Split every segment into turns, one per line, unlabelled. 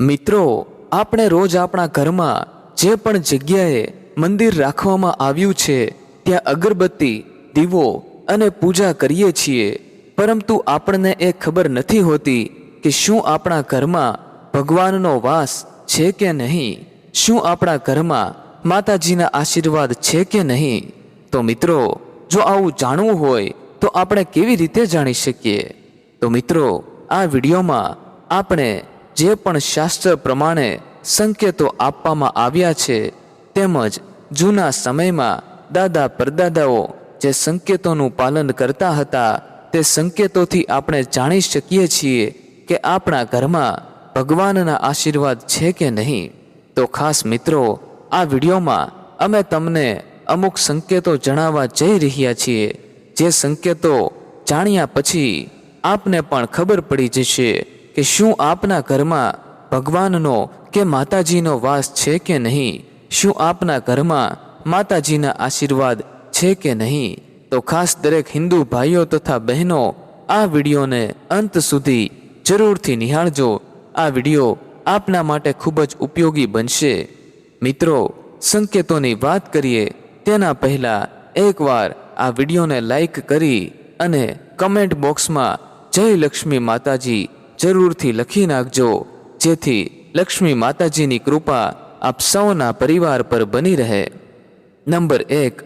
મિત્રો, આપણે રોજ આપણા ઘરમાં જે પણ જગ્યાએ મંદિર રાખવામાં આવ્યું છે, ત્યાં અગરબત્તી, દીવો અને પૂજા કરીએ છીએ. પરંતુ આપણને એ ખબર નથી હોતી કે શું આપણા ઘરમાં ભગવાનનો વાસ છે કે નહીં? શું આપણા ઘરમાં માતાજીના આશીર્વાદ છે કે નહીં? તો મિત્રો, જો આવું જાણવું હોય, તો આપણે કેવી રીતે જાણી શકીએ? તો મિત્રો, આ વિડીયોમાં આપણે જે પણ શાસ્ત્ર પ્રમાણે સંકેતો આપવામાં આવ્યા છે, તેમજ જૂના સમયમાં દાદા પરદાદાઓ જે સંકેતોનું પાલન કરતા હતા, તે સંકેતોથી આપણે જાણી શકીએ છીએ કે આપણા ઘરમાં ભગવાનના આશીર્વાદ છે કે નહીં. તો ખાસ મિત્રો, આ વિડીયોમાં અમે તમને અમુક સંકેતો જણાવવા જઈ રહ્યા છીએ, જે સંકેતો જાણ્યા પછી આપને પણ ખબર પડી જશે. કે શું આપના ઘરમાં ભગવાનનો કે માતાજીનો વાસ છે કે નહીં? શું આપના ઘરમાં માતાજીના આશીર્વાદ છે કે નહીં? તો ખાસ દરેક હિન્દુ ભાઈઓ તથા બહેનો આ વિડીયોને અંત સુધી જરૂરથી નિહાળજો. આ વીડિયો આપના માટે ખૂબ જ ઉપયોગી બનશે. મિત્રો, સંકેતોની વાત કરીએ, તેના પહેલાં એકવાર આ વિડીયોને લાઈક કરી અને કમેન્ટ બોક્સમાં જય લક્ષ્મી માતાજી જરૂરથી લખી નાખજો. જેથી લક્ષ્મી માતાજીની કૃપા આપ સૌના પરિવાર પર બની રહે. નંબર એક,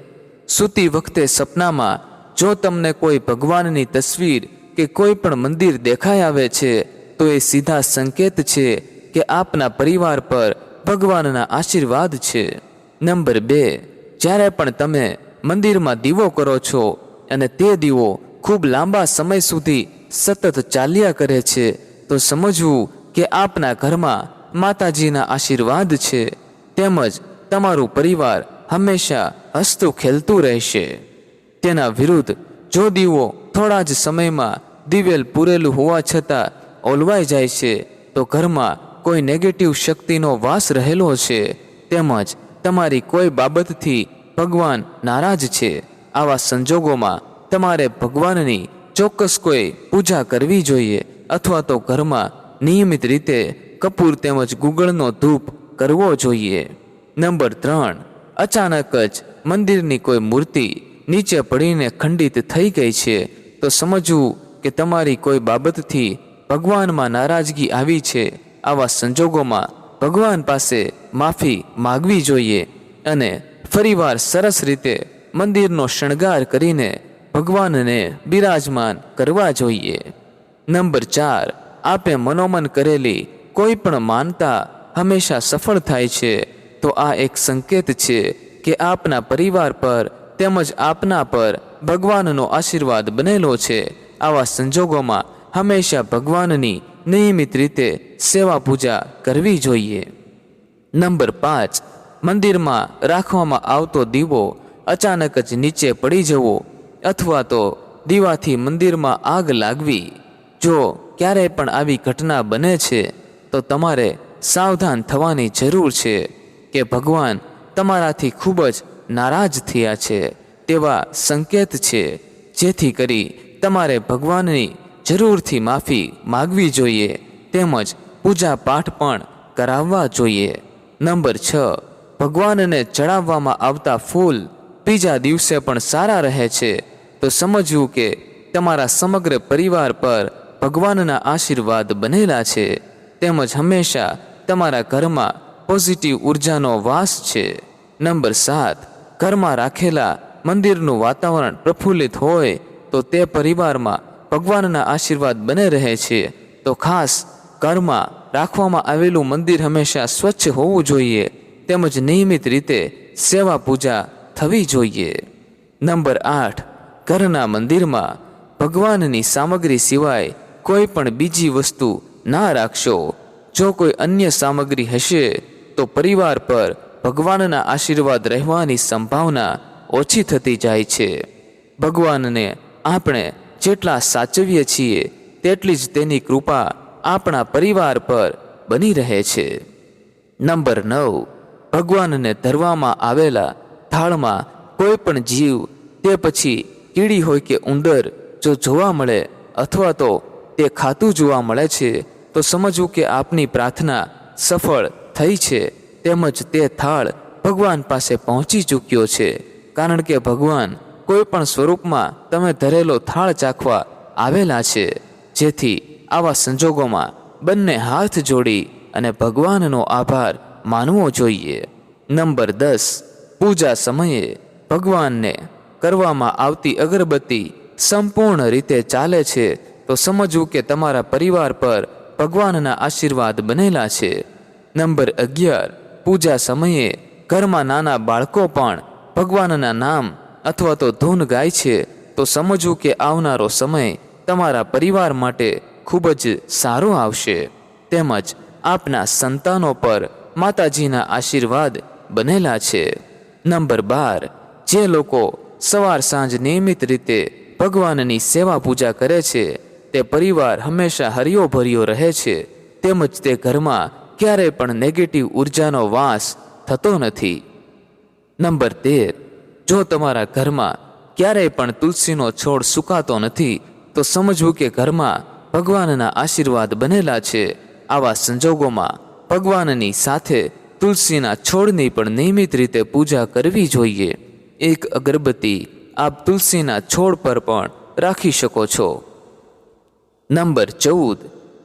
સૂતી વખતે સપનામાં જો તમને કોઈ ભગવાનની તસવીર કે કોઈ પણ મંદિર દેખાઈ આવે છે, તો એ સીધા સંકેત છે કે આપના પરિવાર પર ભગવાનના આશીર્વાદ છે. નંબર બે, જ્યારે પણ તમે મંદિરમાં દીવો કરો છો, અને તે દીવો ખૂબ લાંબા સમય સુધી સતત ચાલ્યા કરે છે, તો સમજવું કે આપના ઘરમાં માતાજીના આશીર્વાદ છે. તેમજ તમારું પરિવાર હંમેશા હસતું ખેલતું રહેશે. તેના વિરુદ્ધ જો દીવો થોડા જ સમયમાં દિવેલ પૂરેલું હોવા છતાં ઓલવાઈ જાય છે, તો ઘરમાં કોઈ નેગેટિવ શક્તિનો વાસ રહેલો છે. તેમજ તમારી કોઈ બાબતથી ભગવાન નારાજ છે. આવા સંજોગોમાં તમારે ભગવાનની ચોક્કસ કોઈ પૂજા કરવી જોઈએ અથવા તો ઘરમાં નિયમિત રીતે કપૂર તેમજ ગુગળનો ધૂપ કરવો જોઈએ. નંબર ત્રણ, અચાનક જ મંદિરની કોઈ મૂર્તિ નીચે પડીને ખંડિત થઈ ગઈ છે, તો સમજવું કે તમારી કોઈ બાબતથી ભગવાનમાં નારાજગી આવી છે, આવા સંજોગોમાં ભગવાન પાસે માફી માગવી જોઈએ અને ફરીવાર સરસ રીતે મંદિરનો શણગાર કરીને ભગવાનને બિરાજમાન કરવા જોઈએ. નંબર ચાર, આપે મનોમન કરેલી કોઈ પણ માનતા હંમેશા સફળ થાય છે. તો આ એક સંકેત છે કે આપના પરિવાર પર તેમજ આપના પર ભગવાનનો આશીર્વાદ બનેલો છે. આવા સંજોગોમાં હંમેશા ભગવાનની નિયમિત રીતે સેવા પૂજા કરવી જોઈએ. નંબર પાંચ, મંદિરમાં રાખવામાં આવતો દીવો અચાનક જ નીચે પડી જવો અથવા તો દીવાથી મંદિરમાં આગ લાગવી. જો ક્યારેય પણ આવી ઘટના બને છે, તો તમારે સાવધાન થવાની જરૂર છે કે ભગવાન તમારાથી ખૂબ જ નારાજ થયા છે તેવા સંકેત છે. જેથી કરી તમારે ભગવાનની જરૂરથી માફી માગવી જોઈએ, તેમજ પૂજા પાઠ પણ કરાવવા જોઈએ. નંબર છ. ભગવાનને ચડાવવામાં આવતા ફૂલ બીજા દિવસે પણ સારા રહે છે. તો સમજવું કે તમારા સમગ્ર પરિવાર પર ભગવાનના આશીર્વાદ બનેલા છે. તેમજ હંમેશા તમારા ઘરમાં પોઝિટિવ ઉર્જાનો વાસ છે. નંબર સાત, ઘરમાં રાખેલા મંદિરનું વાતાવરણ પ્રફુલ્લિત હોય તો તે પરિવારમાં ભગવાનના આશીર્વાદ બને રહે છે. તો ખાસ ઘરમાં રાખવામાં આવેલું મંદિર હંમેશા સ્વચ્છ હોવું જોઈએ. તેમજ નિયમિત રીતે સેવા પૂજા થવી જોઈએ. નંબર આઠ ઘરના મંદિરમાં ભગવાનની સામગ્રી સિવાય કોઈ પણ બીજી વસ્તુ ના રાખશો. જો કોઈ અન્ય સામગ્રી હશે, તો પરિવાર પર ભગવાનના આશીર્વાદ રહેવાની સંભાવના ઓછી થતી જાય છે. ભગવાનને આપણે જેટલા સાચવીએ છીએ, તેટલી જ તેની કૃપા આપણા પરિવાર પર બની રહે છે. નંબર નવ. ભગવાનને ધરવામાં આવેલા થાળમાં કોઈ પણ જીવ, તે પછી કીડી હોય કે ઉંદર જો જોવા મળે અથવા તો તે ખાતું જોવા મળે છે, તો સમજવું કે આપની પ્રાર્થના સફળ થઈ છે તેમજ તે થાળ ભગવાન પાસે પહોંચી ચૂક્યો છે. કારણ કે ભગવાન કોઈ પણ સ્વરૂપમાં તમે ધરેલો થાળ ચાખવા આવેલા છે. જેથી આવા સંજોગોમાં બંને હાથ જોડી અને ભગવાનનો આભાર માનવો જોઈએ. નંબર દસ. પૂજા સમયે ભગવાનને કરવામાં આવતી અગરબત્તી સંપૂર્ણ રીતે ચાલે છે, તો સમજવું કે તમારા પરિવાર પર ભગવાનના આશીર્વાદ બનેલા છે. નંબર અગિયાર, પૂજા સમયે ઘરમાં નાના બાળકો પણ ભગવાનના નામ અથવા તો ધૂન ગાય છે, તો સમજવું કે આવનારો સમય તમારા પરિવાર માટે ખૂબ જ સારો આવશે. તેમજ આપના સંતાનો પર માતાજીના આશીર્વાદ બનેલા છે. નંબર બાર, જે લોકો સવાર સાંજ નિયમિત રીતે ભગવાનની સેવા પૂજા કરે છે. તે પરિવાર હંમેશા હરિયો ભર્યો રહે છે. તેમજ તે ઘરમાં ક્યારેય પણ નેગેટિવ ઉર્જાનો વાસ થતો નથી. નંબર તેર. જો તમારા ઘરમાં ક્યારેય પણ તુલસીનો છોડ સુકાતો નથી, તો સમજવું કે ઘરમાં ભગવાનના આશીર્વાદ બનેલા છે. આવા સંજોગોમાં ભગવાનની સાથે તુલસીના છોડની પણ નિયમિત રીતે પૂજા કરવી જોઈએ. એક અગરબત્તી આપ તુલસીના છોડ પર પણ રાખી શકો છો. નંબર ચૌદ,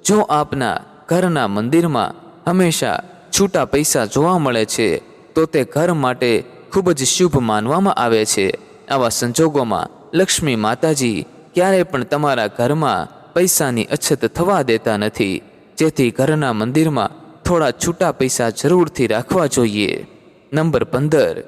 જો આપના ઘરના મંદિરમાં હંમેશા છૂટા પૈસા જોવા મળે છે, તો તે ઘર માટે ખૂબ જ શુભ માનવામાં આવે છે. આવા સંજોગોમાં લક્ષ્મી માતાજી ક્યારેય પણ તમારા ઘરમાં પૈસાની અછત થવા દેતા નથી. જેથી ઘરના મંદિરમાં થોડા છૂટા પૈસા જરૂરથી રાખવા જોઈએ. નંબર પંદર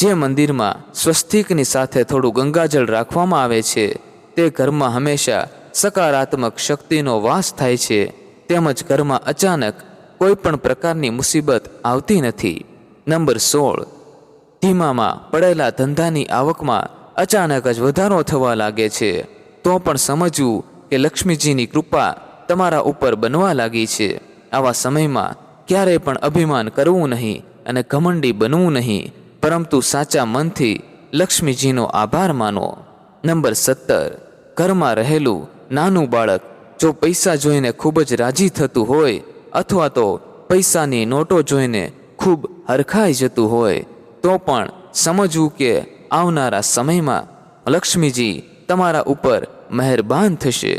જે મંદિરમાં સ્વસ્તિકની સાથે થોડું ગંગાજળ રાખવામાં આવે છે, તે ઘરમાં હંમેશા સકારાત્મક શક્તિનો વાસ થાય છે. તેમજ ઘરમાં અચાનક કોઈ પણ પ્રકારની મુસીબત આવતી નથી. નંબર સોળ. ધીમામાં પડેલા ધંધાની આવકમાં અચાનક જ વધારો થવા લાગે છે. તો પણ સમજવું કે લક્ષ્મીજીની કૃપા તમારા ઉપર બનવા લાગી છે. આવા સમયમાં ક્યારેય પણ અભિમાન કરવું નહીં અને ઘમંડી બનવું નહીં. પરંતુ સાચા મનથી લક્ષ્મીજીનો આભાર માનો. નંબર સત્તર, ઘરમાં રહેલું નાનું બાળક જો પૈસા જોઈને ખૂબ જ રાજી થતું હોય અથવા તો પૈસાની નોટો જોઈને ખૂબ હરખાઈ જતું હોય, તો પણ સમજવું કે આવનારા સમયમાં લક્ષ્મીજી તમારા ઉપર મહેરબાન થશે.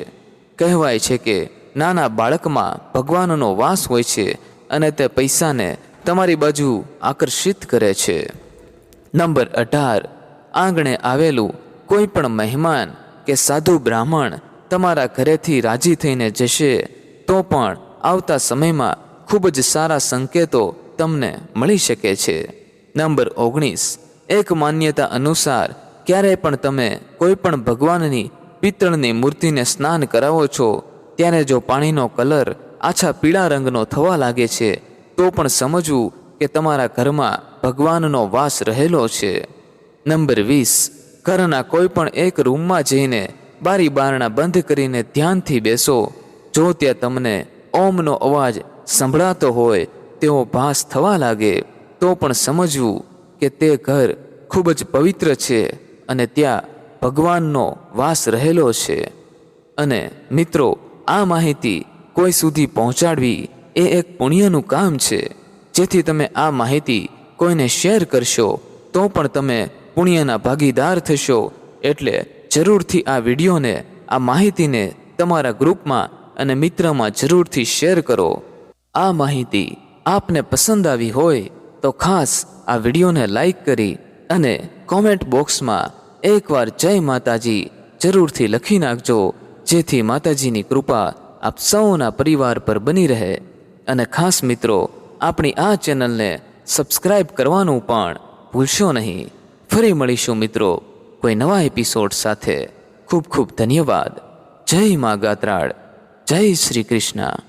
કહેવાય છે કે નાના બાળકમાં ભગવાનનો વાસ હોય છે અને તે પૈસાને તમારી બાજુ આકર્ષિત કરે છે. નંબર અઢાર. આંગણે આવેલું કોઈ પણ મહેમાન કે સાધુ બ્રાહ્મણ તમારા ઘરેથી રાજી થઈને જશે, તો પણ આવતા સમયમાં ખૂબ જ સારા સંકેતો તમને મળી શકે છે. નંબર ઓગણીસ. એક માન્યતા અનુસાર ક્યારેય પણ તમે કોઈ પણ ભગવાનની પિત્તળની મૂર્તિને સ્નાન કરાવો છો, ત્યારે જો પાણીનો કલર આછા પીળા રંગનો થવા લાગે છે, તો પણ સમજવું કે તમારા ઘરમાં ભગવાનનો વાસ રહેલો છે. નંબર વીસ, ઘરના કોઈ પણ એક રૂમમાં જઈને બારી બારણા બંધ કરીને ધ્યાનથી બેસો. જો ત્યાં તમને ઓમનો અવાજ સંભળાતો હોય તેવો ભાસ થવા લાગે, તો પણ સમજવું કે તે ઘર ખૂબ જ પવિત્ર છે અને ત્યાં ભગવાનનો વાસ રહેલો છે. અને મિત્રો, આ માહિતી કોઈ સુધી પહોંચાડવી એ એક પુણ્યનું કામ છે. જેથી તમે આ માહિતી કોઈને શેર કરશો, તો પણ તમે પુણ્યના ભાગીદાર થશો. એટલે જરૂરથી આ વિડીયોને, આ માહિતીને તમારા ગ્રુપમાં અને મિત્રમાં જરૂરથી શેર કરો. આ માહિતી આપને પસંદ આવી હોય, તો ખાસ આ વિડીયોને લાઈક કરી અને કોમેન્ટ બોક્સમાં એકવાર જય માતાજી જરૂરથી લખી નાખજો, જેથી માતાજીની કૃપા આપ સૌના પરિવાર પર બની રહે. અને ખાસ મિત્રો, આપણી આ ચેનલને સબસ્ક્રાઈબ કરવાનું પણ ભૂલશો નહીં. ફરી મળીશું મિત્રો કોઈ નવા એપિસોડ સાથે. ખૂબ ખૂબ ધન્યવાદ. જય મા ગાત્રાળ. જય શ્રી કૃષ્ણ.